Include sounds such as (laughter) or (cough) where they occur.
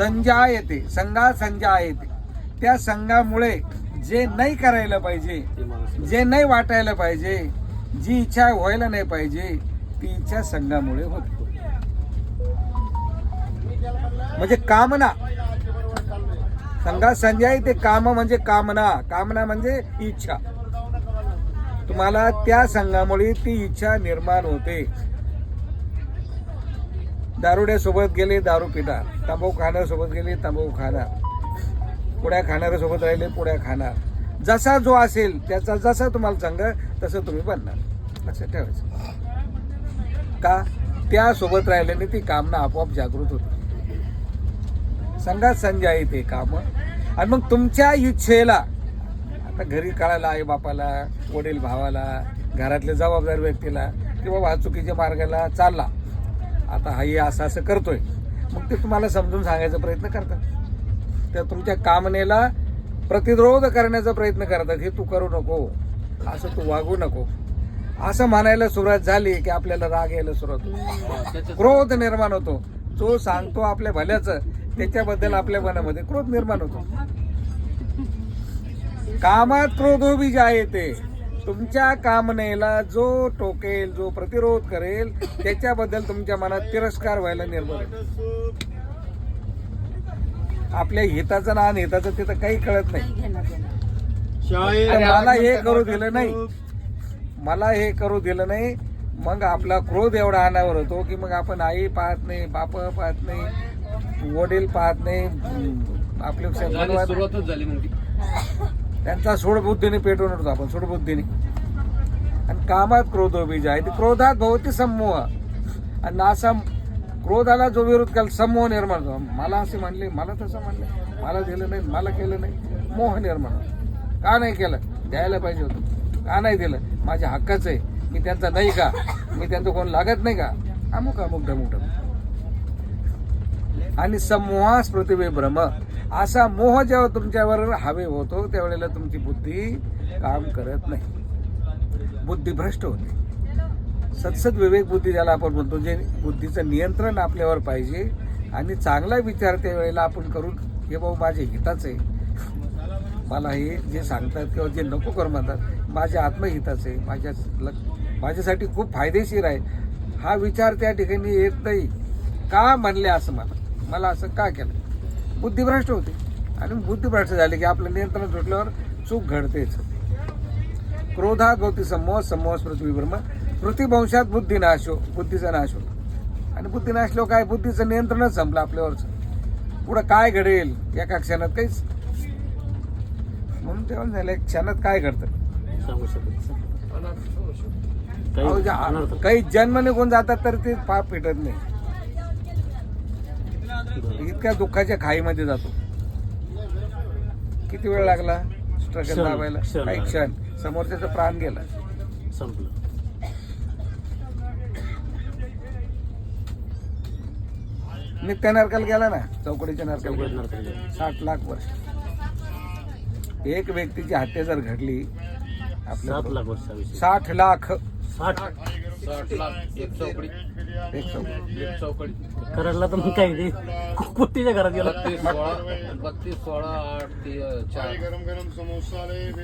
संजा येते संघा संजा येते त्या संघामुळे जे नाही करायला पाहिजे जे नाही वाटायला पाहिजे जी इच्छा व्हायला नाही पाहिजे ती इच्छा संघामुळे होते. म्हणजे कामना. संघात संजय ते काम म्हणजे कामना. कामना म्हणजे इच्छा. तुम्हाला त्या संघामुळे ती इच्छा निर्माण होते. दारुड्यासोबत गेले दारू पिणार. तांबू खाण्यासोबत गेले तांबू खाणार. पुड्या खाणाऱ्यासोबत राहिले पुड्या खाणार. जसा जो असेल त्याचा जसा तुम्हाला सांगा तसं तुम्ही बनणार. असं ठेवायचं. का? त्यासोबत राहिल्याने ती कामना आपोआप जागृत होते संघात संजय आहे ते काम. आणि मग तुमच्या इच्छेला आता घरी कळायला आई बापाला वडील भावाला घरातल्या जबाबदार व्यक्तीला किंवा वाहतुकीच्या मार्गाला चालला. आता हा असं असं करतोय. मग ते तुम्हाला समजून सांगायचा प्रयत्न करतात. त्या तुमच्या कामनेला प्रतिरोध करण्याचा प्रयत्न करतात. हे तू करू नको. असं तू वागू नको. असं म्हणायला सुरुवात झाली की आपल्याला राग यायला सुरुवात क्रोध निर्माण होतो. जो सांगतो आपल्या भल्याचं त्याच्याबद्दल आपल्या मनामध्ये क्रोध निर्माण होतो. कामात क्रोधोबीज आहे ते तुमच्या कामनेला जो टोकेल जो प्रतिरोध करेल त्याच्याबद्दल तुमच्या मनात तिरस्कार व्हायला निर्माण. आपल्या हिताचं ना अनहिताचं तिथं काही कळत नाही. मला हे करू दिलं नाही. मला हे करू दिलं नाही. मग आपला क्रोध एवढा अनावर होतो की मग आपण आई पाहत नाही बाप पाहत नाही वडील पाहत नाही हम्म, आपले झाली, सर्व- सुरुवातच झाली मग ती. (laughs) त्यांचा सोडबुद्धीने पेटवून होतो आपण सोडबुद्धीने. आणि कामात क्रोधोबीज आहे ते क्रोधात भवती समूह आणि असा क्रोधाला जो विरोध केला समूह निर्माण झाला. मला असे म्हणले मला तसं म्हणले मला दिलं नाही मला केलं नाही. मोह निर्माण का नाही केलं? द्यायला पाहिजे होतं. का नाही दिलं? माझ्या हक्काचं आहे. मी त्यांचा नाही का? मी त्यांचं कोण लागत नाही का? अमुक अमुक ढमुक ढमुक आणि समूहास पृथ्वी भ्रम असा मोह जेव्हा तुमच्यावर हवे होतो त्यावेळेला तुमची बुद्धी काम करत नाही. बुद्धी भ्रष्ट होते. सत्सद विवेक बुद्धी ज्याला आपण म्हणतो जे बुद्धीचं नियंत्रण आपल्यावर पाहिजे आणि चांगला विचार त्यावेळेला आपण करून हे भाऊ माझे हिताच आहे. मला हे जे सांगतात किंवा जे नको कर म्हणतात माझ्या आत्महिताचं आहे. माझ्या लक- माझ्यासाठी खूप फायदेशीर आहे. हा विचार त्या ठिकाणी येत नाही. का म्हणले असं मला? मला असं का केलं? बुद्धिभ्रष्ट होते. आणि बुद्धिभ्रष्ट झाले की आपलं नियंत्रण सुटल्यावर चूक घडतेच. क्रोधात भोवती समोह समोह पृथ्वी ब्रह्म. पृथ्वीवंशात बुद्धी नाश हो बुद्धीचा नाश होतो. आणि बुद्धी नाशलो काय बुद्धीचं नियंत्रणच संपलं आपल्यावरचं. पुढं काय घडेल एका क्षणात काहीच. म्हणून तेव्हा झालं एक क्षणात काय घडतं? सांगू शकत अहो, काही जे- अनर्थ. काही जन्म निघून जातात तर ते पाप पेटत नाही. इतक्या दुःखाच्या खाईमध्ये जातो. किती वेळ लागला? स्ट्रगल लावायला काही. क्षण. समोरच्याचा प्राण गेला. संपलं. नित्य नरकाल गेला ना? चौकडीच्या नरकाल गेला. साठ लाख वर्ष. एक व्यक्तीची हत्या जर घडली आपल्या साठ लाख साठ. साठ लाख. एक चौकडी. एक चौकडी. एक चौकडी. कराडला तर मग काही नाही. कुट्टीच्या घरात गेला. बत्तीस सोळा बत्तीस सोळा आठ ते चार. गरम गरम समोसा